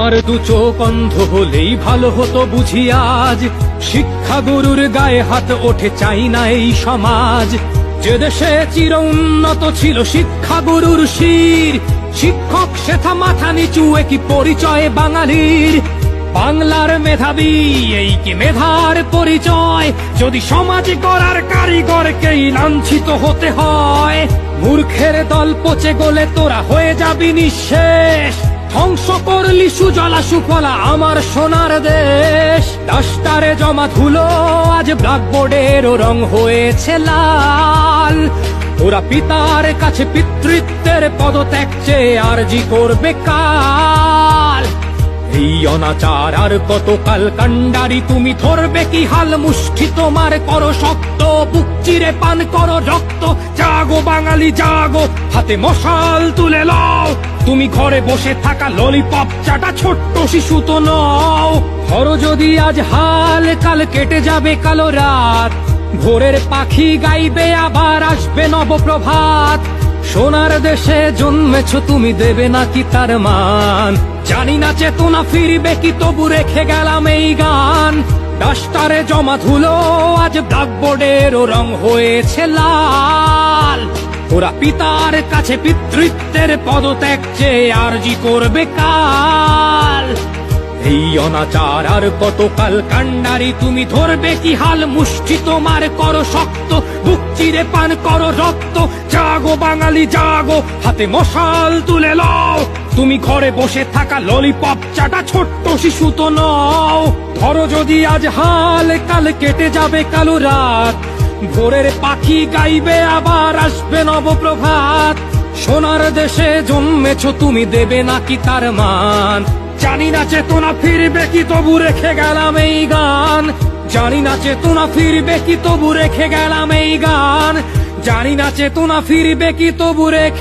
আর দু চোখ অন্ধ হলেই ভালো হতো বুঝি আজ। শিক্ষা গুরুর গায়ে হাত ওঠে চাই না এই সমাজ। যে দেশে চির উন্নত ছিল শিক্ষা গুরুর শির। শিক্ষক সেথা মাথা নিচু কি পরিচয় বাঙালির। বাংলার মেধাবী, এই কি মেধার পরিচয়? যদি সমাজ করার কারিগরকেই লাঞ্ছিত হতে হয়, মূর্খের দল পচে গলে তোরা হয়ে যাবি নিঃশেষ। করলি সুজলা সুফলা আমার সোনার দেশ। ডাস্টারে জমা ধুলো, আজ ব্ল্যাকবোর্ডের রং হয়েছে লাল। ওরা পিতার কাছে পিতৃত্বের আরজি করবে কাল। এই অনাচার আর কতকাল কান্ডারি তুমি ধরবে কি হাল? মুষ্টি তোমার করো শক্ত, বুক চিরে পান করো রক্ত। জাগো, বাঙালি জাগো। হাতে মশাল তুলে লও তুমি ঘরে বসে থাকা ললিপপ চাটা ছোট্ট শিশু তো নও। ধরো যদি আজ হাল, কাল কেটে যাবে কালো রাত। ভোরের পাখি গাইবে, আবার আসবে নবপ্রভাত। সোনার দেশে জন্মেছ, তুমি দেবে নাকি তার মান? জানি না চেতনা ফিরবে কি, তবু রেখে গেলাম এই গান। ডাস্টারে জমা ধুলো, আজ ব্ল্যাকবোর্ডের রং হয়েছে লাল। ওরা পিতার কাছে পিতৃত্বের পদত্যাগ চেয়ে আরজি করবে কাল। এই অনাচার আর কতকাল কান্ডারি তুমি ধরবে কি হাল? মুষ্টি তোমার করো শক্ত, বুক চিরে পান করো রক্ত। জাগো বাঙালি, জাগো, হাতে মশাল তুলে লও তুমি ঘরে বসে থাকা ললিপপ চাটা ছোট্ট শিশু তো নও। ধরো যদি আজ হাল, কাল কেটে যাবে কালো রাত। ভোরের পাখি গাইবে, আবার আসবে নবপ্রভাত। সোনার দেশে জন্মেছ, তুমি দেবে নাকি তার মান? জানি না চেতনা ফিরবে কি, তবু রেখে গেলাম এই গান। জানি না চেতনা ফিরবে কি, তবু রেখে গেলাম এই গান। জানি না চেতনা ফিরবে কি, তবু রেখে